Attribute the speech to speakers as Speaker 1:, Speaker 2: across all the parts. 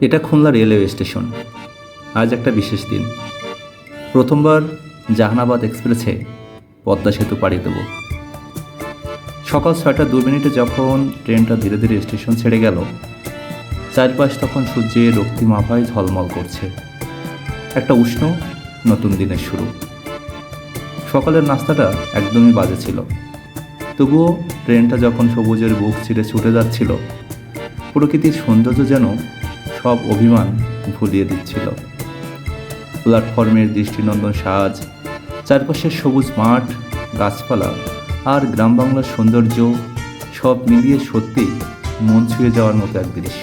Speaker 1: এটা Khulna railway station. আজ একটা বিশেষ দিন। প্রথমবার জাহানাবাদ এক্সপ্রেসে পদ্মা সেতু পাড়ি দেব। সকাল ছয়টা দু মিনিটে যখন ট্রেনটা ধীরে ধীরে স্টেশন ছেড়ে গেল, চারপাশ তখন সূর্যের রক্তিম আভায় ঝলমল করছে। একটা উষ্ণ নতুন দিনের শুরু। সকালের নাস্তাটা একদমই বাজে ছিল। তবুও ট্রেনটা যখন সবুজের বুক ছিঁড়ে ছুটে যাচ্ছিল, প্রকৃতির সৌন্দর্য যেন সব অভিমান ভুলিয়ে দিচ্ছিল। প্ল্যাটফর্মের দৃষ্টিনন্দন সাজ, চারপাশের সবুজ মাঠ, গাছপালা আর গ্রাম বাংলার সৌন্দর্য সব মিলিয়ে সত্যি মন ছুঁয়ে যাওয়ার মতো এক দৃশ্য।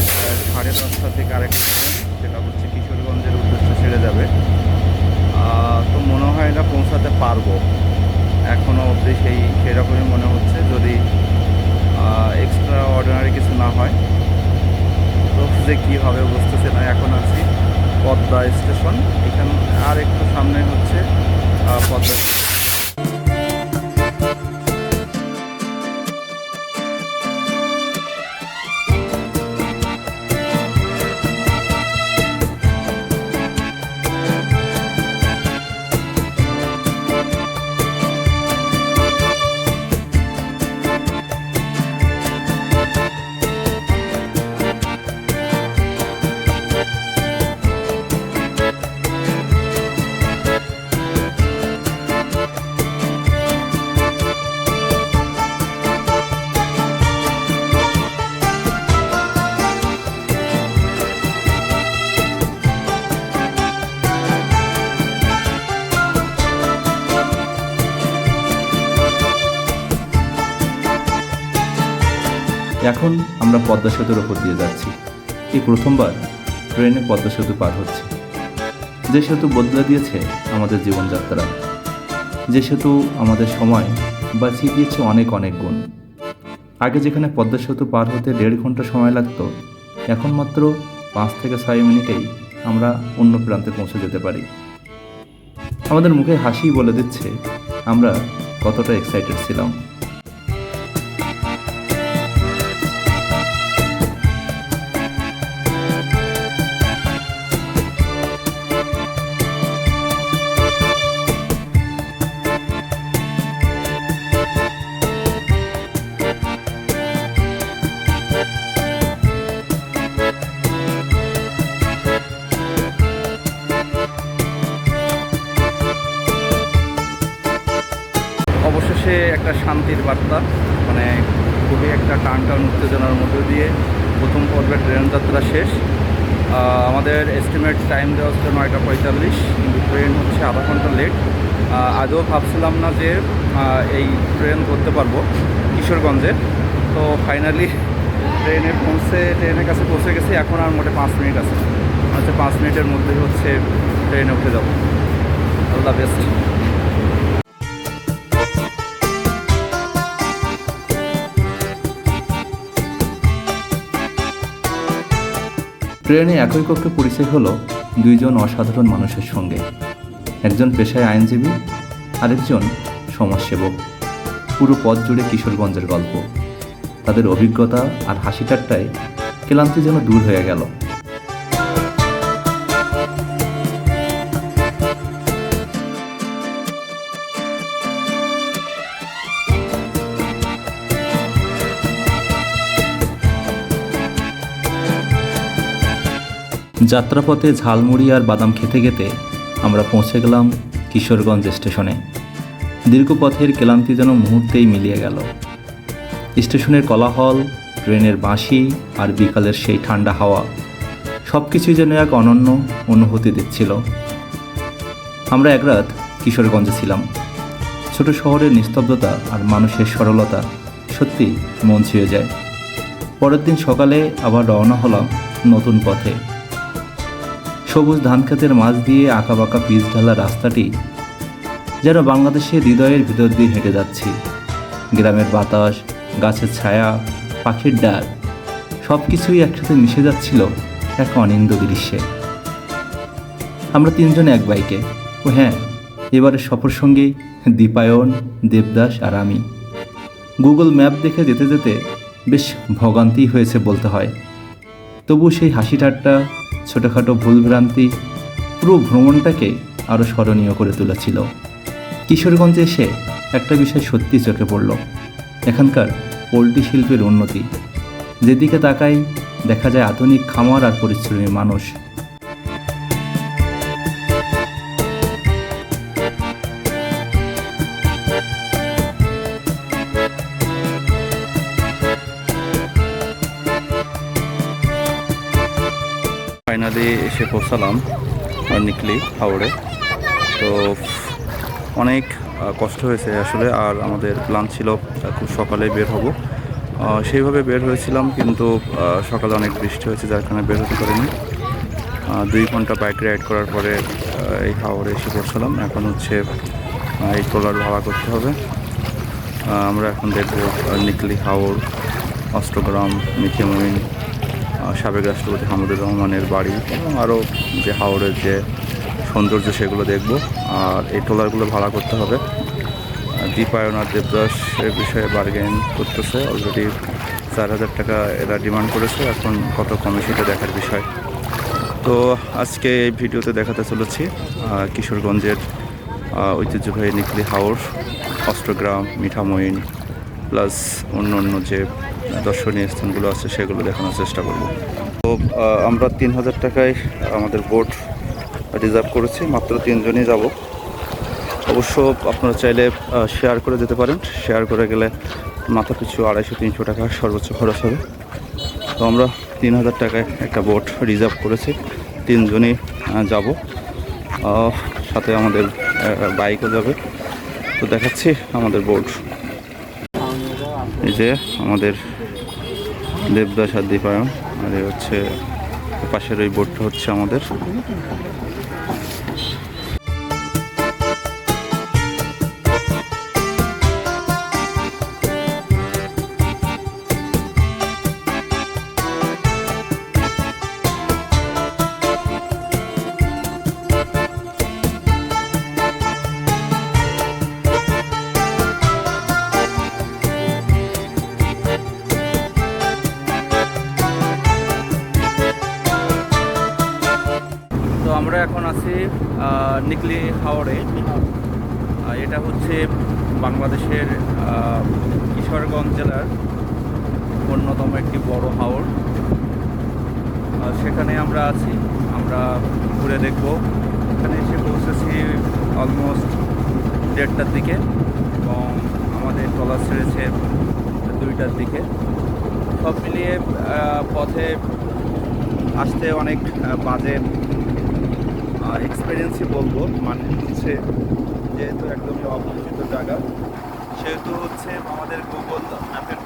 Speaker 2: আহ, সাড়ে দশটা থেকে আরেকটা সেটা হচ্ছে কিশোরগঞ্জের উদ্দেশ্যে ছেড়ে যাবে। তো মনে হয় না পৌঁছাতে পারব। এখনও অবধি সেই সেরকমই মনে হচ্ছে যদি এক্সট্রা অর্ডিনারি কিছু না হয়। তো যে কী হবে বুঝতেছে না এখন আছি পদ্মা স্টেশন। এখানে আর একটু সামনে হচ্ছে পদ্মা
Speaker 1: এখন আমরা পদ্মা সেতুর ওপর দিয়ে যাচ্ছি। এই প্রথমবার ট্রেনে পদ্মা সেতু পার হচ্ছে। যে সেতু বদলে দিয়েছে আমাদের জীবনযাত্রা। যে সেতু আমাদের সময় বাঁচিয়ে দিয়েছে অনেক অনেক গুণ। আগে যেখানে পদ্মা সেতু পার হতে দেড় ঘণ্টা সময় লাগতো, এখন মাত্র পাঁচ থেকে ছয় মিনিটেই আমরা অন্য প্রান্তে পৌঁছে যেতে পারি। আমাদের মুখে হাসি বলে দিচ্ছে, আমরা কতটা এক্সাইটেড ছিলাম।
Speaker 2: অবশেষে একটা শান্তির বার্তা মানে খুবই একটা টান টান উত্তেজনার মধ্য দিয়ে প্রথম পর্বের ট্রেন যাত্রা শেষ। আমাদের এস্টিমেট টাইম দেওয়া ছিল নয়টা পঁয়তাল্লিশ, কিন্তু ট্রেন হচ্ছে আধা ঘণ্টা লেট আদৌ ভাবছিলাম না যে এই ট্রেন করতে পারব কিশোরগঞ্জে। তো ফাইনালি ট্রেনে পৌঁছে ট্রেনের কাছে পৌঁছে গেছি, এখন আর মোটে পাঁচ মিনিট আছে। হচ্ছে পাঁচ মিনিটের মধ্যে হচ্ছে ট্রেনে উঠে যাব। দ্য বেস্ট
Speaker 1: ট্রেনে একই কক্ষে পরিচয় হলো দুইজন অসাধারণ মানুষের সঙ্গে। একজন পেশায় আইনজীবী, আরেকজন সমাজসেবক। পুরো পথ জুড়ে কিশোরগঞ্জের গল্প। তাদের অভিজ্ঞতা আর হাসি ঠাট্টায় ক্লান্তি যেন দূর হয়ে গেল। যাত্রাপথে ঝালমুড়ি আর বাদাম খেতে খেতে আমরা পৌঁছে গেলাম কিশোরগঞ্জ স্টেশনে। দীর্ঘ পথের ক্লান্তি যেন মুহূর্তেই মিলিয়ে গেল। স্টেশনের কলাহল, ট্রেনের বাঁশি আর বিকালের সেই ঠান্ডা হাওয়া সব কিছুই যেন এক অনন্য অনুভূতি দিচ্ছিল। আমরা এক রাত কিশোরগঞ্জে ছিলাম। ছোট শহরের নিস্তব্ধতা আর মানুষের সরলতা সত্যি মন ছুঁয়ে যায়। পরের দিন সকালে আবার রওনা হলাম নতুন পথে। সবুজ ধান ক্ষেতের মাঝ দিয়ে আঁকাবাঁকা পিচ ঢালা রাস্তাটি যেন বাংলাদেশের হৃদয়ের ভিতর দিয়ে হেঁটে যাচ্ছি। গ্রামের বাতাস, গাছের ছায়া, পাখির ডাক সব কিছুই একসাথে মিশে যাচ্ছিল এক অনিন্দ দৃশ্যে। আমরা তিনজন এক বাইকে। ও হ্যাঁ এবারে সফর সঙ্গী দীপায়ন, দেবদাস আর আমি। গুগল ম্যাপ দেখে যেতে যেতে বেশ ভোগান্তি হয়েছে বলতে হয়। তবু সেই হাসি ঠাট্টা ছোটোখাটো ভুলভ্রান্তি পুরো ভ্রমণটাকে আরও স্মরণীয় করে তুলেছিল। কিশোরগঞ্জে এসে একটা বিষয় সত্যি চোখে পড়ল। এখানকার পোলট্রি শিল্পের উন্নতি। যেদিকে তাকাই, দেখা যায় আধুনিক খামার আর পরিশ্রমী মানুষ।
Speaker 2: ফাইনালি এসে পৌঁছালাম নিকলি হাওড়ে তো অনেক কষ্ট হয়েছে আসলে আর আমাদের প্ল্যান ছিল খুব সকালে বের হব। সেইভাবে বের হয়েছিলাম কিন্তু সকালে অনেক বৃষ্টি হয়েছে যার কারণে বের হতে পারিনি। দুই ঘণ্টা বাইক রাইড করার পরে এই হাওড়ে এসে পৌঁছালাম। এখন হচ্ছে এই ট্রলার ভাড়া করতে হবে। আমরা এখন দেখব নিকলি হাওড় অষ্টগ্রাম আহ, সাবেক রাষ্ট্রপতি হামুদুর রহমানের বাড়ি এবং আরও যে হাওড়ের যে সৌন্দর্য সেগুলো দেখব। আর এই ট্রলারগুলো ভাড়া করতে হবে। দীপায়ন আর দেবদাস এর বিষয়ে বার্গেন করতেছে অলরেডি চার হাজার টাকা এরা ডিমান্ড করেছে। এখন কত কমে সেটা দেখার বিষয়। তো আজকে এই ভিডিওতে দেখাতে চলেছি কিশোরগঞ্জের ঐতিহ্যবাহী নিকলি হাওর অষ্টগ্রাম মিঠামইন প্লাস অন্য অন্য যে দর্শনীয় স্থানগুলো আছে, সেগুলো দেখানোর চেষ্টা করব। তো আমরা তিন হাজার টাকায় আমাদের বোট রিজার্ভ করেছি, মাত্র তিনজনই যাব। অবশ্য আপনারা চাইলে শেয়ার করে যেতে পারেন। শেয়ার করে গেলে মাথা পিছু আড়াইশো, তিনশো টাকা সর্বোচ্চ খরচ হবে। তো, আমরা তিন হাজার টাকায় একটা বোট রিজার্ভ করেছি। তিনজনই যাব। সাথে আমাদের বাইকও যাবে। তো, দেখাচ্ছি আমাদের বোট। এই যে আমাদের দেবদাস আর দীপায়ন আর হচ্ছে পাশের ওই বোর্ডটা হচ্ছে আমাদের। বাংলাদেশের কিশোরগঞ্জ জেলার অন্যতম একটি বড় হাওর। সেখানে আমরা আছি। আমরা ঘুরে দেখব। এখানে এসে পৌঁছেছি অলমোস্ট দেড়টার দিকে এবং আমাদের ট্রলার ছেড়েছে দুইটার দিকে। সব মিলিয়ে পথে আসতে অনেক বাজে এক্সপিরিয়েন্সই বলব। মানে হচ্ছে যেহেতু একদমই অপরিচিত জায়গা সেহেতু হচ্ছে আমাদের গুগল ম্যাপের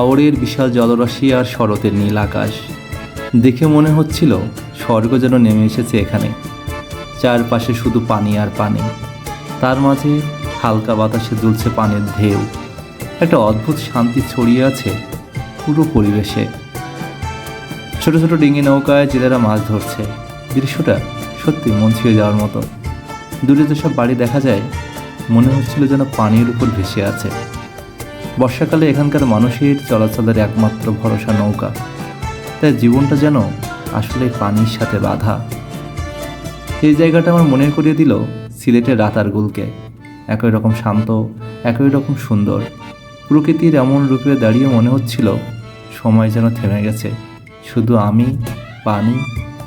Speaker 1: হাওড়ের বিশাল জলরাশি আর শরতের নীল আকাশ। দেখে মনে হচ্ছিল স্বর্গ যেন নেমে এসেছে এখানে। চারপাশে শুধু পানি আর পানি। তার মাঝে হালকা বাতাসে দুলছে পানির ঢেউ। একটা অদ্ভুত শান্তি ছড়িয়ে আছে পুরো পরিবেশে। ছোট ছোট ডিঙি নৌকায় জেলেরা মাছ ধরছে। দৃশ্যটা সত্যি মন ছুঁয়ে যাওয়ার মতো। দূরে যেসব বাড়ি দেখা যায়, মনে হচ্ছিল যেন পানির উপর ভেসে আছে। বর্ষাকালে এখানকার মানুষের চলাচলের একমাত্র ভরসা নৌকা। তাই জীবনটা যেন
Speaker 2: আসলে পানির সাথে বাধা। এই জায়গাটা আমার মনে করিয়ে দিল সিলেটের রাতারগুলকে। একই রকম শান্ত, একই রকম সুন্দর। প্রকৃতির এমন রূপে দাঁড়িয়ে মনে হচ্ছিল সময় যেন থেমে গেছে। শুধু আমি, পানি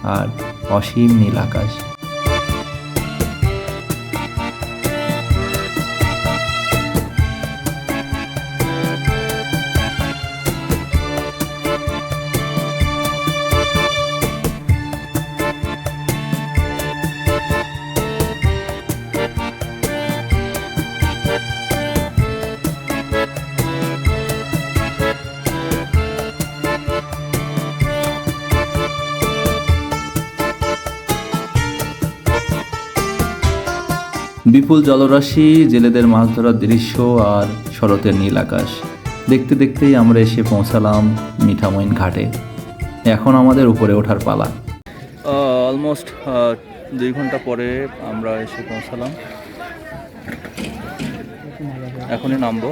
Speaker 2: আর অসীম নীল আকাশ। বিপুল জলরাশি, জেলেদের মাছ ধরার দৃশ্য আর শরতের নীল আকাশ। দেখতে দেখতেই আমরা এসে পৌঁছালাম মিঠামইন ঘাটে। এখন আমাদের উপরে ওঠার পালা। অলমোস্ট দুই ঘণ্টা পরে আমরা এসে পৌঁছালাম। এখনই নামবো।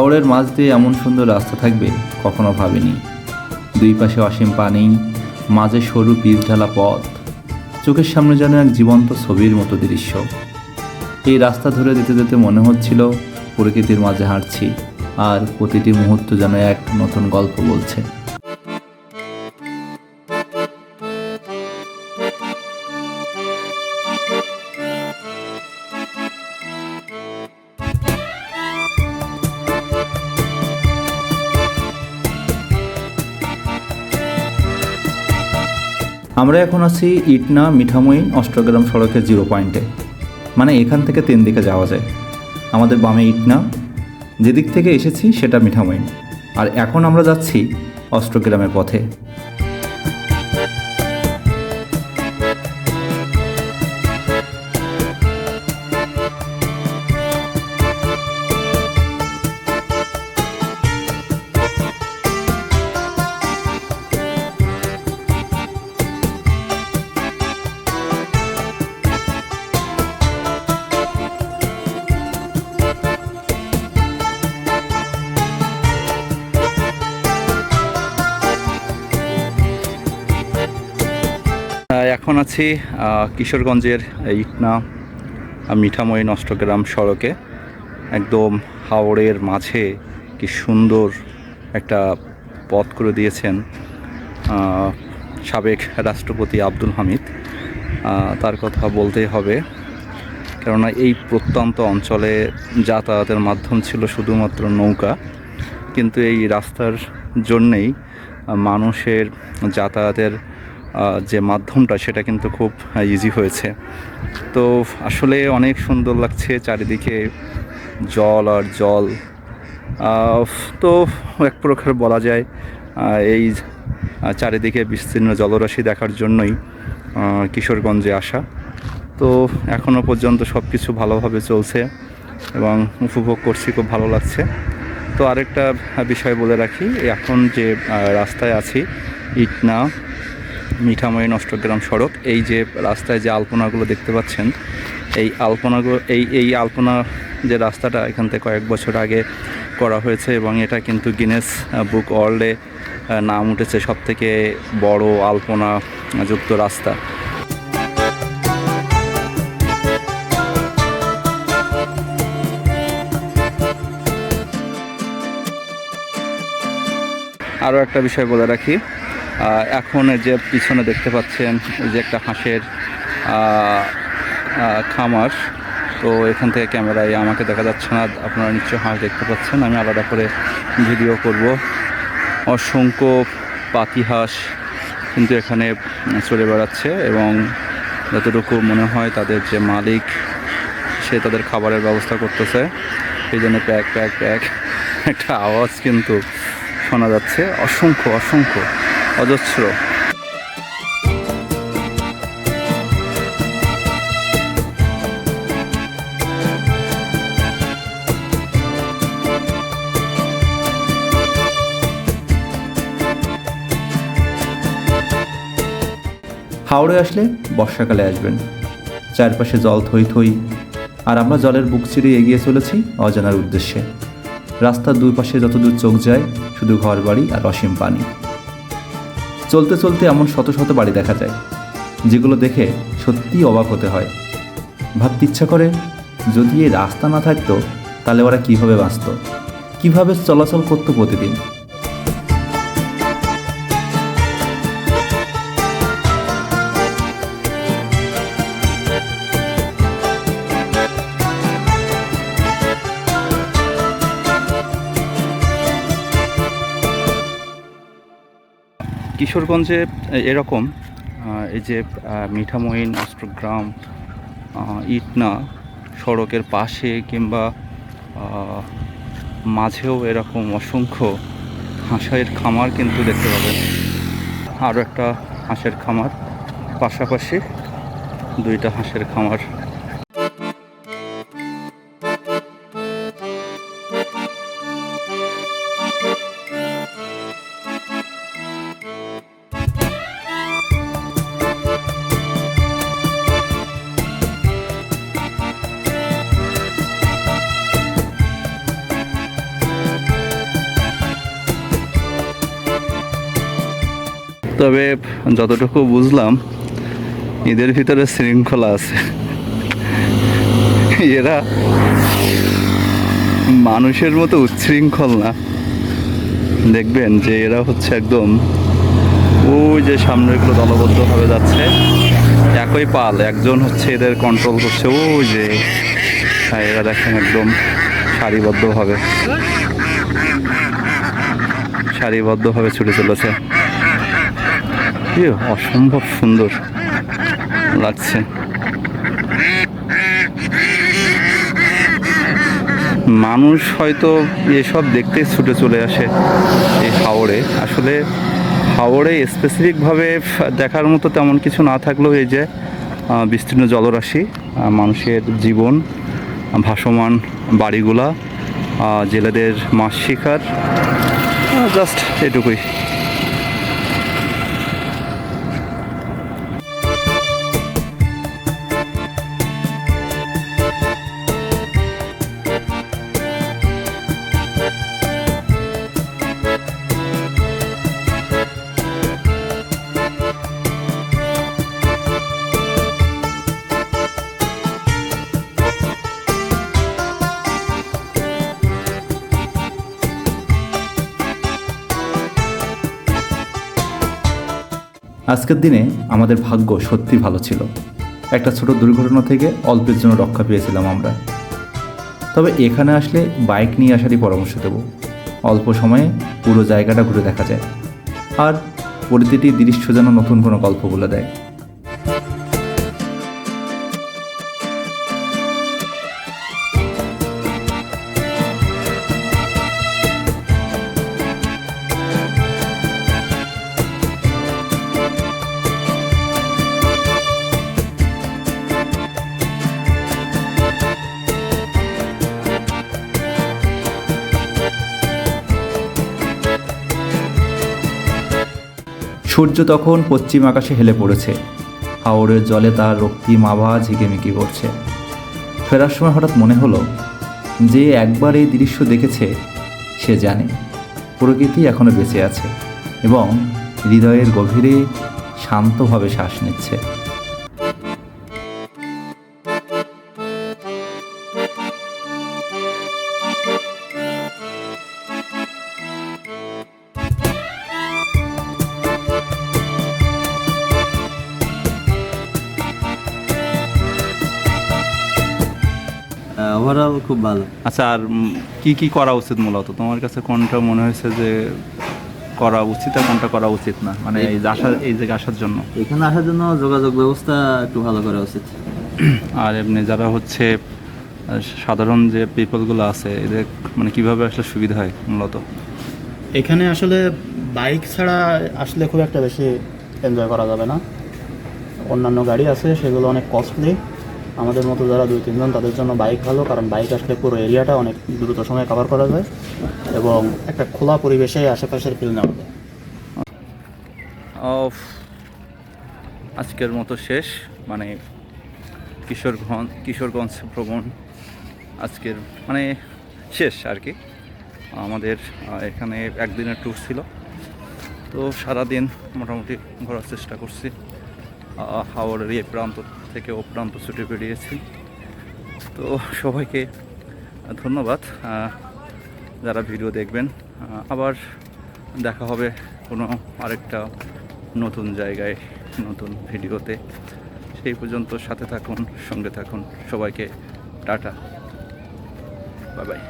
Speaker 2: হাওড়ের মাঝ দিয়ে এমন সুন্দর রাস্তা থাকবে কখনো ভাবিনি। দুই পাশে অসীম পানি, মাঝে সরু পিচ ঢালা পথ, চোখের সামনে যেন এক জীবন্ত ছবির মতো দৃশ্য। এই রাস্তা ধরে যেতে যেতে মনে হচ্ছিল প্রকৃতির মাঝে হাঁটছি, আর প্রতিটি মুহূর্ত যেন এক নতুন গল্প বলছে। আমরা এখন আছি ইটনা মিঠামইন অষ্টগ্রাম সড়কের জিরো পয়েন্টে মানে এখান থেকে তিন দিকে যাওয়া যায়। আমাদের বামে ইটনা, যেদিক থেকে এসেছি সেটা মিঠামইন আর এখন আমরা যাচ্ছি অষ্টগ্রামের পথে। এখন আছি কিশোরগঞ্জের ইটনা আহ, মিঠামইন অষ্টগ্রাম সড়কে। একদম হাওড়ের মাঝে কি সুন্দর একটা পথ করে দিয়েছেন সাবেক রাষ্ট্রপতি আব্দুল হামিদ। তার কথা বলতেই হবে কেননা এই প্রত্যন্ত অঞ্চলে যাতায়াতের মাধ্যম ছিল শুধুমাত্র নৌকা কিন্তু এই রাস্তার জন্যেই মানুষের যাতায়াতের যে মাধ্যমটা, সেটা কিন্তু খুব ইজি হয়েছে। তো আসলে অনেক সুন্দর লাগছে চারিদিকে জল আর জল। তো এক প্রকার বলা যায় এই চারিদিকে বিস্তীর্ণ জলরাশি দেখার জন্যই কিশোরগঞ্জে আসা। তো এখনও পর্যন্ত সব কিছু ভালোভাবে চলছে এবং উপভোগ করছি, খুব ভালো লাগছে। তো আরেকটা বিষয় বলে রাখি, এখন যে রাস্তায় আছি, ইটনা মিঠামইন অষ্টগ্রাম সড়ক। এই যে রাস্তায় যে আলপনাগুলো দেখতে পাচ্ছেন, এই আলপনাগুলো, এই এই আলপনা যে রাস্তাটা এখান থেকে কয়েক বছর আগে করা হয়েছে এবং এটা কিন্তু গিনেস বুক ওয়ার্ল্ডে নাম উঠেছে সব থেকে বড় আলপনা যুক্ত রাস্তা। আরও একটা বিষয় বলে রাখি এখন যে পিছনে দেখতে পাচ্ছেন যে একটা হাঁসের খামার। তো এখান থেকে ক্যামেরায় আমাকে দেখা যাচ্ছে না, আপনারা নিশ্চয়ই হাঁস দেখতে পাচ্ছেন। আমি আলাদা করে ভিডিও করব। অসংখ্য পাতি হাঁস কিন্তু এখানে চলে বেড়াচ্ছে এবং যতটুকু মনে হয় তাদের যে মালিক, সে তাদের খাবারের ব্যবস্থা করতেছে। সেই জন্য প্যাক প্যাক প্যাক। একটা আওয়াজ কিন্তু শোনা যাচ্ছে। অসংখ্য অসংখ্য। অজস্র। হাওড়ে আসলে বর্ষাকালে আসবেন। চারপাশে জল থই থই, আর আমরা জলের বুক চিরে এগিয়ে চলেছি অজানার উদ্দেশ্যে। রাস্তার দুই পাশে যতদূর চোখ যায়, শুধু ঘর বাড়ি আর অসীম পানি। চলতে চলতে এমন শত শত বাড়ি দেখা যায়, যেগুলো দেখে সত্যিই অবাক হতে হয়। ভাবতে ইচ্ছা করে, যদি এই রাস্তা না থাকতো, তাহলে ওরা কীভাবে বাঁচত? কীভাবে চলাচল করতো প্রতিদিন? কিশোরগঞ্জে এরকম এই যে আহ, মিঠামইন অষ্টগ্রাম ইটনা সড়কের পাশে কিংবা মাঝেও এরকম অসংখ্য হাঁসের খামার কিন্তু দেখতে পাবেন। আরও একটা হাঁসের খামার পাশাপাশি দুইটা হাঁসের খামার তবে যতটুকু বুঝলাম এদের ভিতরে শৃঙ্খলা আছে। এরা মানুষের মতো উচ্ছৃঙ্খল না। দেখবেন যে এরা হচ্ছে একদম ওই যে সামনে সামনেগুলো দলবদ্ধভাবে যাচ্ছে, একই পাল, একজন হচ্ছে এদের কন্ট্রোল করছে, ওই যে এরা দেখেন একদম সারিবদ্ধভাবে সারিবদ্ধভাবে ছুটে চলেছে। অসম্ভব সুন্দর লাগছে। মানুষ হয়তো এসব দেখতে ছুটে চলে আসে এই হাওড়ে। আসলে হাওড়ে স্পেসিফিকভাবে দেখার মতো তেমন কিছু না থাকলেও এই যে বিস্তীর্ণ জলরাশি মানুষের জীবন, ভাসমান বাড়িগুলা জেলেদের মাছ শিকার জাস্ট এটুকুই। আজকের দিনে আমাদের ভাগ্য সত্যি ভালো ছিল। একটা ছোট দুর্ঘটনা থেকে অল্পের জন্য রক্ষা পেয়েছিলাম আমরা। তবে এখানে আসলে বাইক নিয়ে আসারই পরামর্শ দেব। অল্প সময়ে পুরো জায়গাটা ঘুরে দেখা যায়। আর প্রতিটি দৃশ্য যেন নতুন কোনো গল্প বলে দেয়। সূর্য তখন পশ্চিম আকাশে হেলে পড়েছে। হাওড়ের জলে তার রক্তিম আভা ঝিকেমিকি করছে। ফেরার সময় হঠাৎ মনে হলো যে একবার এই দৃশ্য দেখেছে, সে জানে, প্রকৃতি এখনও বেঁচে আছে এবং হৃদয়ের গভীরে শান্তভাবে শ্বাস নিচ্ছে।
Speaker 3: ওভারঅল খুব ভালো।
Speaker 2: আচ্ছা আর কি কি করা উচিত মূলত? তোমার কাছে কোনটা মনে হয়েছে যে করা উচিত আর কোনটা করা উচিত না? মানে এই যে আসার এই জায়গায় আসার জন্য।
Speaker 3: এখানে আসার জন্য যোগাযোগ ব্যবস্থা একটু ভালো করা উচিত।
Speaker 2: আর এমনি যারা হচ্ছে সাধারণ যে পিপলগুলো আছে এদের মানে কীভাবে আসলে সুবিধা হয় মূলত?
Speaker 4: এখানে আসলে বাইক ছাড়া আসলে খুব একটা বেশি এনজয় করা যাবে না। অন্যান্য গাড়ি আছে সেগুলো অনেক কস্টলি আমাদের মতো যারা দুই, তিনজন, তাদের জন্য বাইক ভালো, কারণ বাইক আসলে পুরো এরিয়াটা অনেক দ্রুত সময়ে কভার করা যায় এবং একটা খোলা পরিবেশে আশেপাশের ফিল নেওয়া যায়।
Speaker 2: আজকের মতো শেষ। মানে কিশোরগঞ্জ কিশোরগঞ্জ ভ্রমণ আজকের মানে শেষ আর কি। আমাদের এখানে একদিনের ট্যুর ছিল। তো সারাদিন মোটামুটি ঘোরার চেষ্টা করছি। হাওড়ের এই প্রান্ত থেকে ও প্রান্ত ছুটে বেরিয়েছি। তো সবাইকে ধন্যবাদ যারা ভিডিও দেখবেন। আবার দেখা হবে কোনো আরেকটা নতুন জায়গায়, নতুন ভিডিওতে। সেই পর্যন্ত সাথে থাকুন, সঙ্গে থাকুন। সবাইকে টাটা। Bye bye.